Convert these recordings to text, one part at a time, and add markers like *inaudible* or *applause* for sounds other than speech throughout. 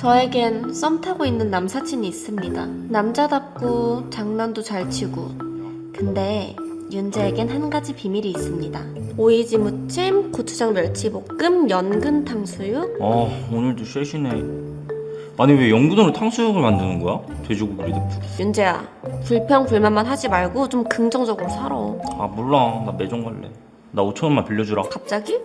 저에겐 썸 타고 있는 남사친이 있습니다. 남자답고 장난도 잘 치고. 근데 윤재에겐 한 가지 비밀이 있습니다. 오이지 무침, 고추장 멸치 볶음, 연근 탕수육. 아 오늘도 쉐시네 아니 왜 연근으로 탕수육을 만드는 거야? 돼지고기 덮 윤재야, 불평 불만만 하지 말고 좀 긍정적으로 살아. 아 몰라 나 매점 갈래 나 5천 원만 빌려주라 갑자기?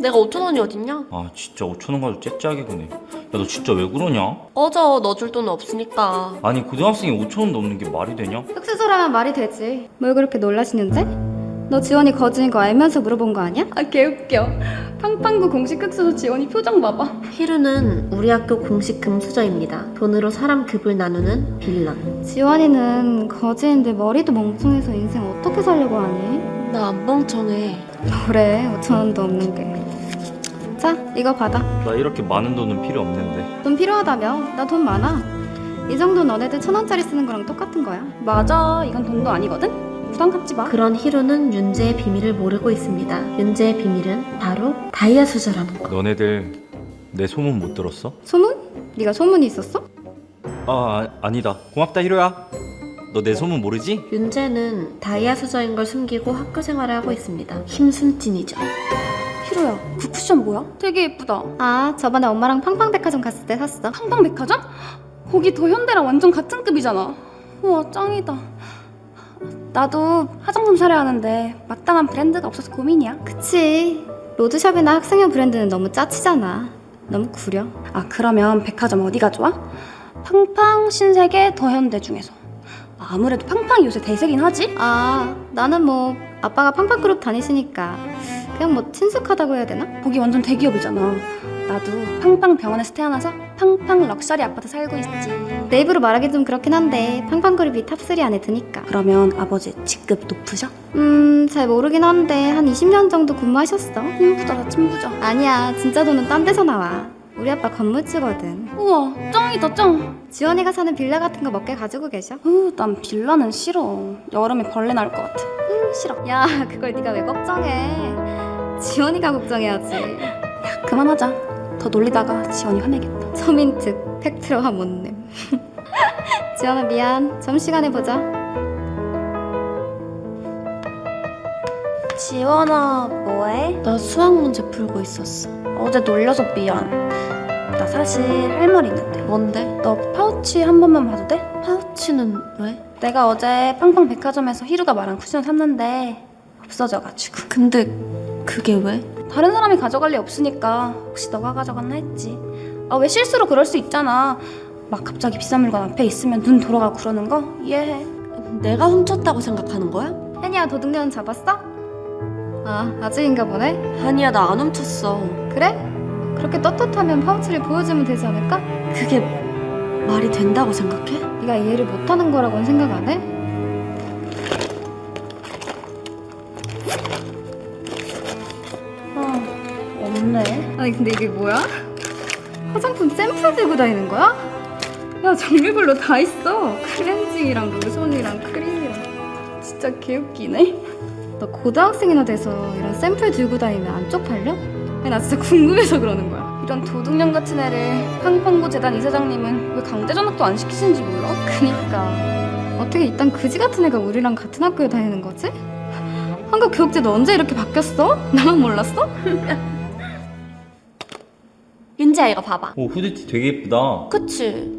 내가 5천 원이 어딨냐? 아 진짜 5천 원 가지고 째째하게 구네 야너 진짜 왜 그러냐? 꺼져, 너줄돈 없으니까. 아니 고등학생이 5천 원 넘는 게 말이 되냐? 흑수저라면 말이 되지. 뭘 그렇게 놀라시는데? 너 지원이 거지인 거 알면서 물어본 거 아니야? 아 개웃겨. 팡팡구 공식 흑수저 지원이 표정 봐봐. 히루는 우리 학교 공식 금수저입니다. 돈으로 사람 급을 나누는 빌런. 지원이는 거지인데 머리도 멍청해서 인생 어떻게 살려고 하니? 나 안 멍청해. 그래 5천 원도 없는 게. 자 이거 받아. 나 이렇게 많은 돈은 필요 없는데 돈 필요하다며? 나 돈 많아. 이 정도 너네들 천 원짜리 쓰는 거랑 똑같은 거야. 맞아. 이건 돈도 아니거든. 부담 갖지 마. 그런 히루는 윤재의 비밀을 모르고 있습니다. 윤재의 비밀은 바로 다이아 수저라는 거. 너네들 내 소문 못 들었어? 소문? 네가 소문이 있었어? 아, 아 아니다 고맙다 히로야 너 내 소문 모르지? 윤재는 다이아 수저인 걸 숨기고 학교 생활을 하고 있습니다. 힘순찐이죠. 히로야 그 쿠션 뭐야? 되게 예쁘다. 아 저번에 엄마랑 팡팡백화점 갔을 때 샀어. 팡팡백화점? 거기 더 현대랑 완전 같은 급이잖아. 우와 짱이다. 나도 화장품 사려 하는데 마땅한 브랜드가 없어서 고민이야. 그치. 로드샵이나 학생용 브랜드는 너무 짜치잖아. 너무 구려. 아 그러면 백화점 어디가 좋아? 팡팡, 신세계, 더 현대 중에서. 아무래도 팡팡이 요새 대세긴 하지? 아 나는 뭐 아빠가 팡팡그룹 다니시니까 그냥 뭐 친숙하다고 해야 되나? 거기 완전 대기업이잖아. 나도 팡팡 병원에서 태어나서 팡팡 럭셔리 아파트 살고 있지. 내 입으로 말하기 좀 그렇긴 한데 팡팡 그룹이 탑3 안에 드니까. 그러면 아버지 직급 높으셔? 음, 잘 모르긴 한데 한 20년 정도 근무하셨어. 찐부자다 찐부자. 아니야, 진짜 돈은 딴 데서 나와. 우리 아빠 건물주거든. 우와, 짱이다 짱. 지원이가 사는 빌라 같은 거 몇 개 가지고 계셔? 으, 난 빌라는 싫어. 여름에 벌레 날 것 같아. 으, 싫어. 야, 그걸 네가 왜 걱정해? 지원이가 걱정해야지. 야, 그만하자. 더 놀리다가 지원이 화내겠다. 서민특 팩트로와 못냄. *laughs* 지원아 미안. 점심시간에 보자. 지원아 뭐해? 나 수학 문제 풀고 있었어. 어제 놀려서 미안 나 사실 할 말 있는데 뭔데? 너 파우치 한 번만 봐도 돼? 파우치는 왜? 내가 어제 팡팡 백화점에서 히루가 말한 쿠션 샀는데 없어져가지고 근데 그게 왜? 다른 사람이 가져갈 리 없으니까 혹시 너가 가져갔나 했지 아 왜 실수로 그럴 수 있잖아 막 갑자기 비싼 물건 앞에 있으면 눈 돌아가고 그러는 거 이해해 내가 훔쳤다고 생각하는 거야? 혜니야 도둑년 잡았어? 아 아직인가 보네. 아니야, 나 안 훔쳤어. 그래? 그렇게 떳떳하면 파우치를 보여주면 되지 않을까? 그게 말이 된다고 생각해? 네가 이해를 못하는 거라고는 생각 안 해? 아니 근데 이게 뭐야? 화장품 샘플 들고 다니는 거야? 야 종류별로 다 있어 클렌징이랑 로션이랑 크림이랑 진짜 개웃기네 너 고등학생이나 돼서 이런 샘플 들고 다니면 안 쪽팔려? 나 진짜 궁금해서 그러는 거야 이런 도둑년 같은 애를 팡팡고 재단 이사장님은 왜 강제 전학도 안 시키시는지 몰라? 그니까 어떻게 이딴 그지 같은 애가 우리랑 같은 학교에 다니는 거지? 한국 교육제 너 언제 이렇게 바뀌었어? 나만 몰랐어? *laughs* 윤재야, 이거 봐봐. 오 후드티 되게 예쁘다 그치?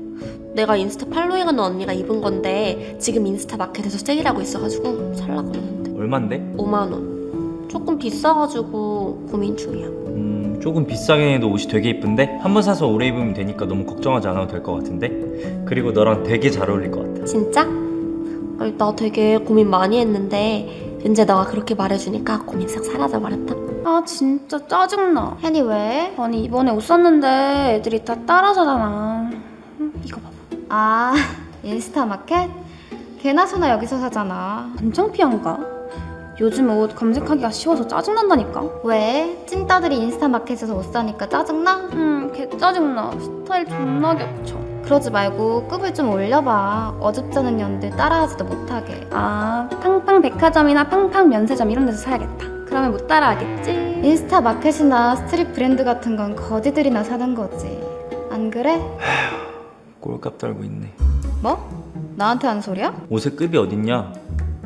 내가 인스타 팔로잉하는 언니가 입은 건데 지금 인스타 마켓에서 세일하고 있어가지고 살라 그러는데 얼만데? 5만 원. 조금 비싸가지고 고민 중이야. 음 조금 비싸긴 해도 옷이 되게 예쁜데 한 번 사서 오래 입으면 되니까 너무 걱정하지 않아도 될 것 같은데 그리고 너랑 되게 잘 어울릴 것 같아 진짜? 아니, 나 되게 고민 많이 했는데 윤재 너가 그렇게 말해주니까 고민 싹 사라져버렸다. 아 진짜 짜증나 혜니 왜? 아니 이번에 옷 샀는데 애들이 다 따라 사잖아 음, 이거 봐봐 아 *laughs* 인스타 마켓? 개나 소나 여기서 사잖아 안 창피한가? 요즘 옷 검색하기가 쉬워서 짜증난다니까 왜? 찐따들이 인스타 마켓에서 옷 사니까 짜증나? 음개 짜증나 스타일 존나 겹쳐 그러지 말고 급을 좀 올려봐 어줍잖은 년들 따라하지도 못하게 아 팡팡 백화점이나 팡팡 면세점 이런 데서 사야겠다 그러면 못 따라하겠지 인스타 마켓이나 스트릿 브랜드 같은 건 거지들이나 사는 거지 안 그래? 꼴값 달고 있네. 뭐? 나한테 하는 소리야? 옷의 급이 어딨냐?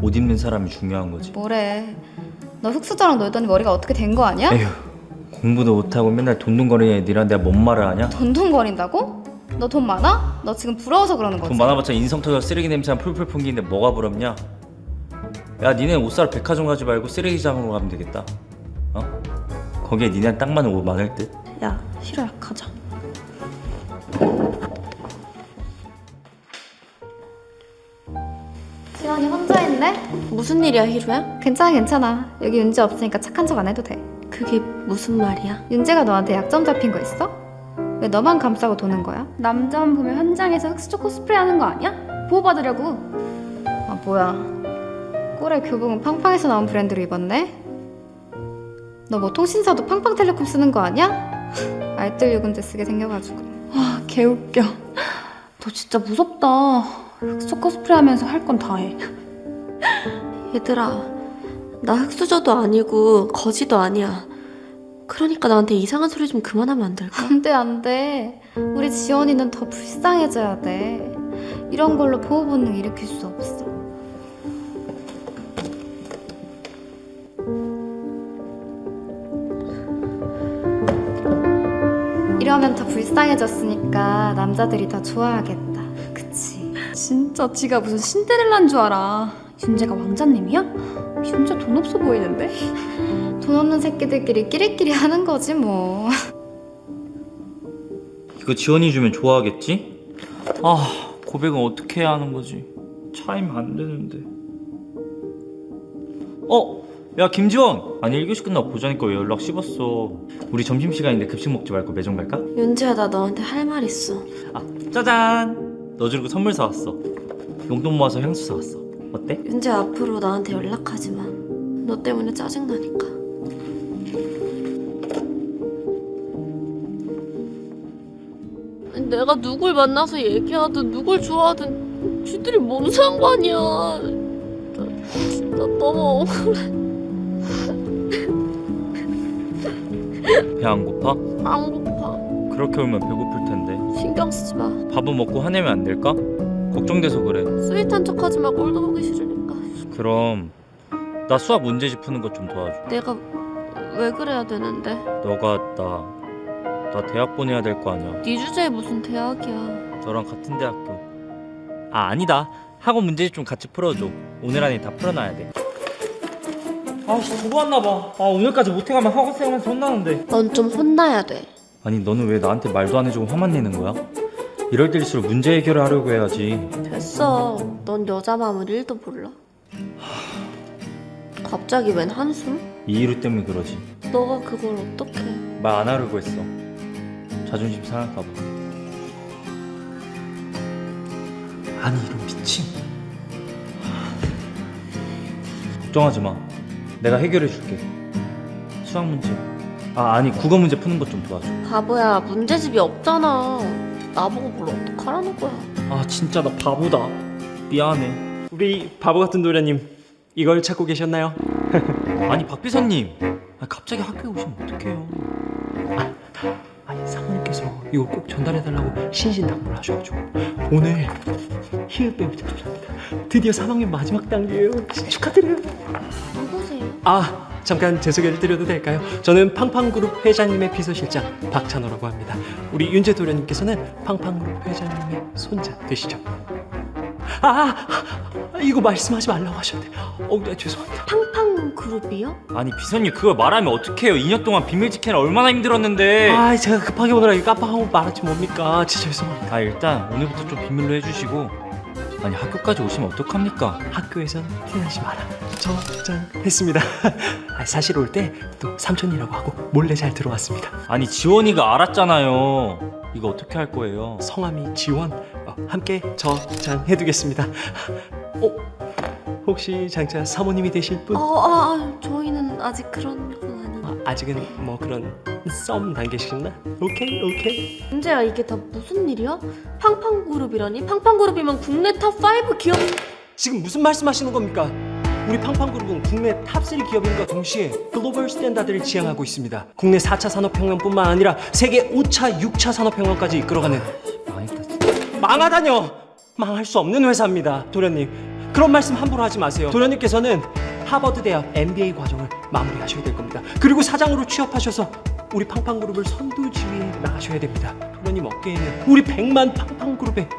옷 입는 사람이 중요한 거지. 뭐래 너 흑수저랑 놀더니 머리가 어떻게 된 거 아니야? 에휴, 공부도 못하고 맨날 돈돈거리는 애들이랑 내가 뭔 말을 하냐? 돈돈거린다고? 너 돈 많아? 너 지금 부러워서 그러는 거지? 돈 많아봤자 인성 터져 쓰레기 냄새만 풀풀 풍기는데 뭐가 부럽냐? 야 니네 옷 사러 백화점 가지 말고 쓰레기장으로 가면 되겠다 어? 거기에 니네 딱 맞는 옷 많을 듯 야 싫어야 가자. 지원이 혼자 있네? 무슨 일이야, 희루야? 괜찮아 괜찮아 여기 윤재 없으니까 착한 척 안 해도 돼 그게 무슨 말이야? 윤재가 너한테 약점 잡힌 거 있어? 왜 너만 감싸고 도는 거야? 남자만 보면 현장에서 흑수저 코스프레 하는 거 아니야? 보호받으려고. 아 뭐야 꼴에 교복은 팡팡에서 나온 브랜드로 입었네? 너 뭐 통신사도 팡팡텔레콤 쓰는 거 아니야? *laughs* 알뜰 요금제 쓰게 생겨가지고 와 개웃겨. 너 진짜 무섭다. 흑수저 코스프레 하면서 할 건 다 해. 얘들아, 나 흑수저도 아니고 거지도 아니야. 그러니까 나한테 이상한 소리 좀 그만하면 안 될까? 안돼 안돼 우리 지원이는 더 불쌍해져야 돼 이런 걸로 보호 본능 일으킬 수 없어 이러면 더 불쌍해졌으니까 남자들이 더 좋아하겠다 그치 진짜 지가 무슨 신데렐라인 줄 알아. 윤재가 왕자님이야? 윤재 돈 없어 보이는데? 돈 없는 새끼들끼리 끼리끼리 하는 거지 뭐 이거 지원이 주면 좋아하겠지? 아 고백은 어떻게 해야 하는 거지 차이면 안 되는데 어? 야 김지원 아니 1교시 끝나고 보자니까 왜 연락 씹었어 우리 점심시간인데 급식 먹지 말고 매점 갈까? 윤지야, 나 너한테 할 말 있어. 아 짜잔 너 주려고 선물 사왔어 용돈 모아서 향수 사왔어 어때? 윤지야, 앞으로 나한테 연락하지 마. 너 때문에 짜증나니까. 내가 누굴 만나서 얘기하든 누굴 좋아하든 쥐들이 뭔 상관이야. 나, 나 너무 억울해. 배 안 고파? 안 고파. 그렇게 울면 배고플 텐데 신경 쓰지 마. 밥은 먹고 화내면 안 될까? 걱정돼서 그래 스윗한 척하지 마. 꼴도 보기 싫으니까. 그럼 나 수학 문제집 푸는 것 좀 도와줘 내가 왜 그래야 되는데? 너가 나, 나 대학 보내야 될 거 아니야 네 주제에 무슨 대학이야. 너랑 같은 대학교 아 아니다 학원 문제집 좀 같이 풀어줘 오늘 안에 다 풀어놔야 돼 아씨 두고 왔나봐 아 오늘까지 못해가면 학원생한테 혼나는데 넌 좀 혼나야 돼. 아니 너는 왜 나한테 말도 안 해주고 화만 내는 거야? 이럴 때일수록 문제 해결을 하려고 해야지 됐어. 넌 여자 마음을 1도 몰라. 갑자기 웬 한숨? 이이루 때문에 그러지 너가 그걸 어떻게? 말 안 하려고 했어 자존심 상할까봐 아니 이런 미친 걱정하지 마 내가 해결해 줄게. 수학 문제. 아 아니 국어 문제 푸는 것 좀 도와줘. 바보야, 문제집이 없잖아. 나보고 뭘 어떡하라는 거야. 아 진짜 나 바보다. 미안해. 우리 바보 같은 도련님 이걸 찾고 계셨나요? *laughs* 아니 박 비서님. 아, 갑자기 학교에 오시면 어떡해요? 아니 사모님께서 이거 꼭 전달해달라고 신신당부를 하셔가지고 오늘 히읗 배우 접수합니다. 드디어 3학년 마지막 단계예요. 축하드려요? 아 잠깐 제 소개를 드려도 될까요? 저는 팡팡그룹 회장님의 비서실장 박찬호라고 합니다. 우리 윤재 도련님께서는 팡팡그룹 회장님의 손자 되시죠? 아, 아 이거 말씀하지 말라고 하셨는데 어 네, 죄송합니다. 팡팡 그룹이요? 아니 비서님 그걸 말하면 어떡해요? 2년 동안 비밀 지키는 얼마나 힘들었는데. 아 제가 급하게 오느라 이거 깜빡하고 말하지 뭡니까? 진짜 죄송합니다. 아 일단 오늘부터 좀 비밀로 해주시고 아니 학교까지 오시면 어떡합니까? 학교에선 티나지 마라. 저장했습니다. *laughs* 아, 사실 올 때 또 삼촌이라고 하고 몰래 잘 들어왔습니다. 아니 지원이가 알았잖아요. 이거 어떻게 할 거예요? 성함이 지원. 어, 함께 저장해두겠습니다. 어? 혹시 장차 사모님이 되실 분? 아, 아, 아, 저희는 아직 그런 건 아직은 뭐 그런 썸 단계시나? 오케이 오케이 문제야, 이게 다 무슨 일이야? 팡팡 그룹이라니? 팡팡 그룹이면 국내 탑5 기업 지금 무슨 말씀하시는 겁니까? 우리 팡팡그룹은 국내 탑3 기업인과 동시에 글로벌 스탠다드를 지향하고 있습니다. 국내 4차 산업혁명뿐만 아니라 세계 5차, 6차 산업혁명까지 이끌어가는 망했다. 망하다뇨! 망할 수 없는 회사입니다. 도련님, 그런 말씀 함부로 하지 마세요. 도련님께서는 하버드 대학 MBA 과정을 마무리하셔야 될 겁니다. 그리고 사장으로 취업하셔서 우리 팡팡그룹을 선두 지위에 나가셔야 됩니다. 도련님 어깨에는 우리 100만 팡팡그룹의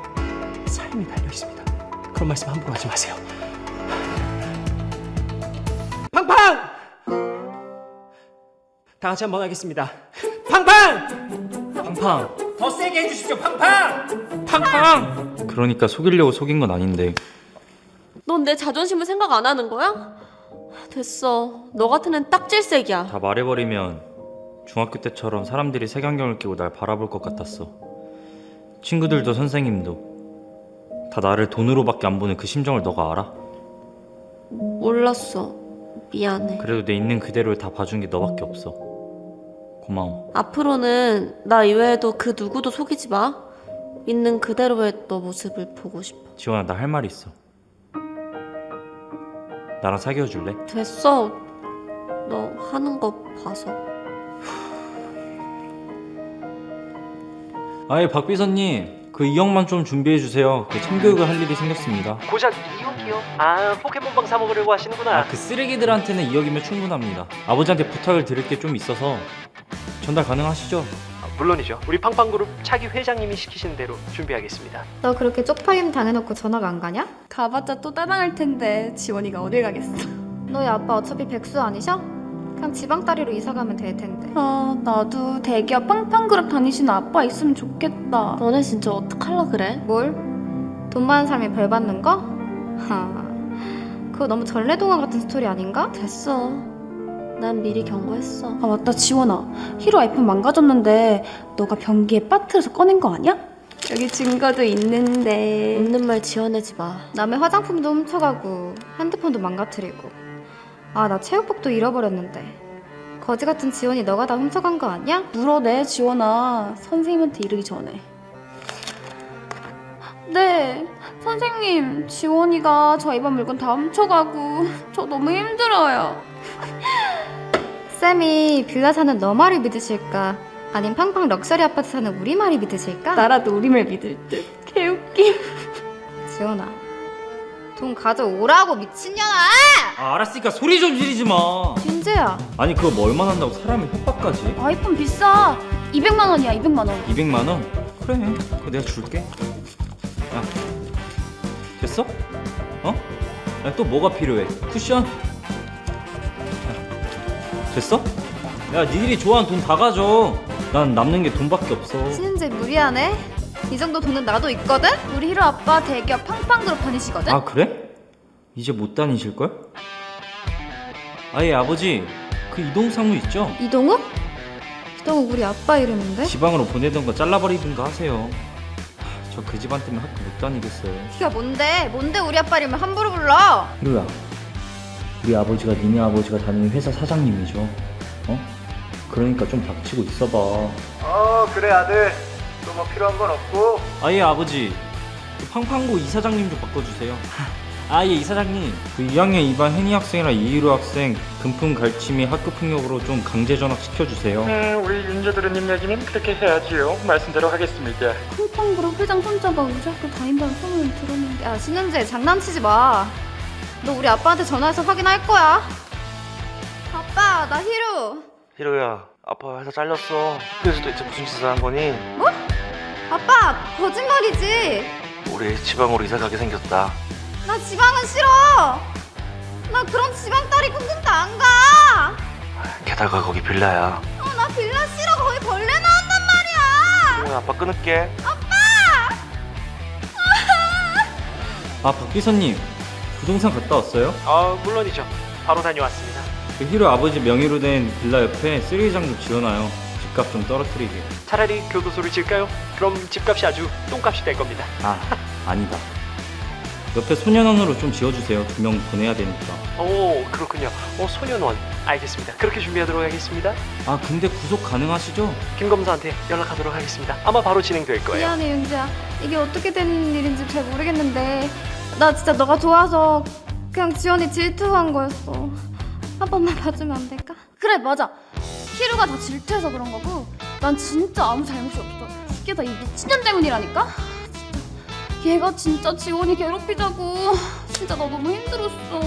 삶이 달려 있습니다. 그런 말씀 함부로 하지 마세요. 팡팡! 다 같이 한번 하겠습니다. 팡팡! 팡팡. 더 세게 해주십시오. 팡팡! 팡팡. 그러니까 속이려고 속인 건 아닌데. 넌 내 자존심을 생각 안 하는 거야? 됐어. 너 같은 애는 딱질색이야. 다 말해버리면 중학교 때처럼 사람들이 색안경을 끼고 날 바라볼 것 같았어. 친구들도 선생님도 다 나를 돈으로밖에 안 보는 그 심정을 너가 알아? 몰랐어. 미안해. 그래도 내 있는 그대로를 다 봐준 게 너밖에 없어. 고마워. 앞으로는 나 이외에도 그 누구도 속이지 마. 있는 그대로의 너 모습을 보고 싶어. 지원아 나 할 말 있어. 나랑 사귀어 줄래? 됐어. 너 하는 거 봐서. *sighs* 아예 박 비서님 그 2억만 좀 준비해 주세요. 그 참교육을 할 일이 생겼습니다. 고작 이용기요? 아 포켓몬빵 사 먹으려고 하시는구나. 아 그 쓰레기들한테는 2억이면 충분합니다. 아버지한테 부탁을 드릴 게 좀 있어서 전달 가능하시죠? 물론이죠. 우리 팡팡그룹 차기 회장님이 시키신 대로 준비하겠습니다. 너 그렇게 쪽팔림 당해놓고 전화가 안 가냐? 가봤자 또 따당할 텐데 지원이가 어딜 가겠어 너희 아빠 어차피 백수 아니셔? 그냥 지방다리로 이사 가면 될 텐데. 아 나도 대기업 팡팡그룹 다니시는 아빠 있으면 좋겠다 너네 진짜 어떡할라 그래? 뭘? 돈 많은 사람이 벌 받는 거? 하, 그거 너무 전래동화 같은 스토리 아닌가? 됐어. 난 미리 경고했어. 아 맞다 지원아 히로 아이폰 망가졌는데 너가 변기에 빠뜨려서 꺼낸 거 아니야? 여기 증거도 있는데 있는 말 지어내지 마. 남의 화장품도 훔쳐가고 핸드폰도 망가뜨리고. 아, 나 체육복도 잃어버렸는데. 거지 같은 지원이 너가 다 훔쳐간 거 아니야? 물어내 지원아 선생님한테 이르기 전에 네 선생님 지원이가 저 이번 물건 다 훔쳐가고 저 너무 힘들어요 쌤이 빌라 사는 너 말을 믿으실까? 아님 팡팡 럭셔리 아파트 사는 우리 말이 믿으실까? 나라도 우리말 믿을 듯 개웃김 지원아, 돈 가져오라고 미친년아! 아 알았으니까 소리 좀 지르지 마. 윤재야, 아니 그거 뭐 얼마 난다고 사람을 협박까지? 아이폰 비싸 200만 원이야 200만 원 200만 원? 그래 그거 내가 줄게 야 됐어? 어? 야, 또 뭐가 필요해? 쿠션? 야, 됐어? 야 니들이 좋아하는 돈 다 가져 난 남는 게 돈밖에 없어 신은재 무리하네? 이 정도 돈은 나도 있거든? 우리 히로 아빠 대기업 팡팡그룹 다니시거든? 아 그래? 이제 못 다니실걸? 아예 아버지 그 이동상무 있죠? 이동욱? 이동욱 우리 아빠 이름인데? 지방으로 보내던 거 잘라버리든가 하세요 저 그 집안 때문에 학교 못 다니겠어요 네가 뭔데? 뭔데 우리 아빠 이름을 함부로 불러? 루야, 우리 아버지가 니네 아버지가 다니는 회사 사장님이죠. 어? 그러니까 좀 닥치고 있어봐. 어 그래 아들. 또 뭐 필요한 건 없고. 아예 아버지, 그 팡팡고 이사장님 좀 바꿔주세요. 아예 이사장님, 그 2학년 2반 혜니 학생이랑 이희로 학생 금품 갈취 및 학교 폭력으로 좀 강제 전학 시켜주세요. 네, 우리 윤재도련님 얘기는 그렇게 해야지요. 말씀대로 하겠습니다. 팡팡그룹 회장 손자가 우리 학교 다닌다는 소문을 들었는데 야 신은재 장난치지 마. 너 우리 아빠한테 전화해서 확인할 거야. 아빠 나 히루. 히로야, 아빠 회사 잘렸어. 그래서 도대체 무슨 짓을 한 거니? 아빠 거짓말이지. 우리 지방으로 이사 가게 생겼다. 나 지방은 싫어. 나 그런 지방 딸이 꿍꿍도 안 가. 게다가 거기 빌라야. 어, 나 빌라 싫어. 거기 벌레 나온단 말이야. 그러면 아빠 끊을게. 아, 박 비서님, 부동산 갔다 왔어요? 아 물론이죠. 바로 다녀왔습니다. 그 히로 아버지 명의로 된 빌라 옆에 쓰레기장 좀 지어놔요. 집값 좀 떨어뜨리게. 차라리 교도소를 질까요? 그럼 집값이 아주 똥값이 될 겁니다. 아, 아니다. 옆에 소년원으로 좀 지어주세요. 두 명 보내야 되니까. 오 그렇군요. 어 소년원 알겠습니다. 그렇게 준비하도록 하겠습니다. 아, 근데 구속 가능하시죠? 김 검사한테 연락하도록 하겠습니다. 아마 바로 진행될 거예요. 미안해 윤재야. 이게 어떻게 된 일인지 잘 모르겠는데 나 진짜 너가 좋아서 그냥 지원이 질투한 거였어. 한 번만 봐주면 안 될까? 그래 맞아 히루가 다 질투해서 그런 거고 난 진짜 아무 잘못이 없어 이게 다 이 미친년 때문이라니까 진짜 얘가 진짜 지원이 괴롭히자고 진짜 나 너무 힘들었어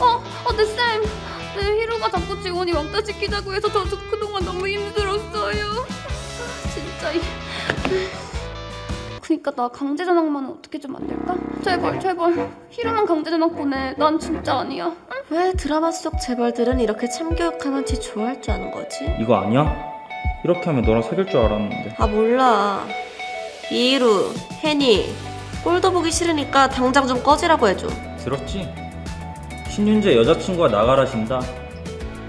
어, 어, 내 쌤, 내 히루가 자꾸 지원이 왕따 시키자고 해서 저도 그동안 너무 힘들었어요. 진짜 이. 그니까 나 강제 전학만 어떻게 좀 안 될까? 제발 제발 히루만 강제 전학 보내. 난 진짜 아니야. 왜 드라마 속 재벌들은 이렇게 참교육하면 지 좋아할 줄 아는 거지? 이거 아니야? 이렇게 하면 너랑 사귈 줄 알았는데 아 몰라 이루, 혜니 꼴도 보기 싫으니까 당장 좀 꺼지라고 해줘 들었지? 신윤재 여자친구가 나가라신다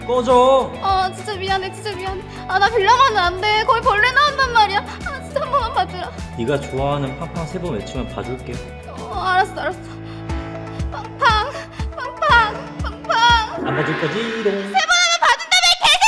꺼져 아 진짜 미안해 진짜 미안해. 아 나 빌려가면 안 돼. 거의 벌레 나온단 말이야. 아 진짜 한 번만 봐주라. 네가 좋아하는 팡팡 세 번 외치면 봐줄게 어 알았어 알았어. 팡팡 팡팡 팡팡. 안 봐줄 거지? 세 번!